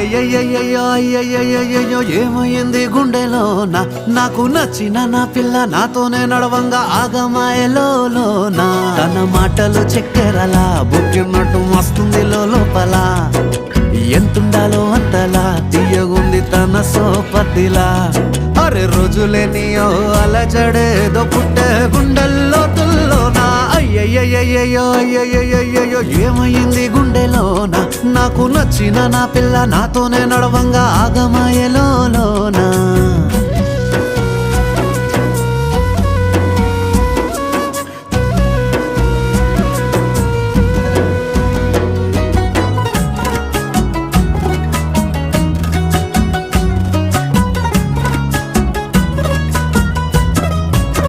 అయ్యయ్యయ్యో అయ్యయ్యయ్యో ఏమైంది గుండెలోన నాకు నచ్చిన నా పిల్ల నాతోనే నడవంగా ఆగమాయలోన తన మాటలు చెక్కెరలా బుక్కినట్టు మస్తుంది లోపల ఎంతుండాలో అంతలా తీయగుంది తన సోపతిలా అరే రోజులేని ఓ అలజడేదో పుట్టే గుండెల్లో తుల్లోనా అయ్యయ్యయ్యయ్యో అయ్యయ్యయ్యో ఏమైంది నాకు నచ్చిన నా పిల్ల నాతోనే నడవంగా ఆగం.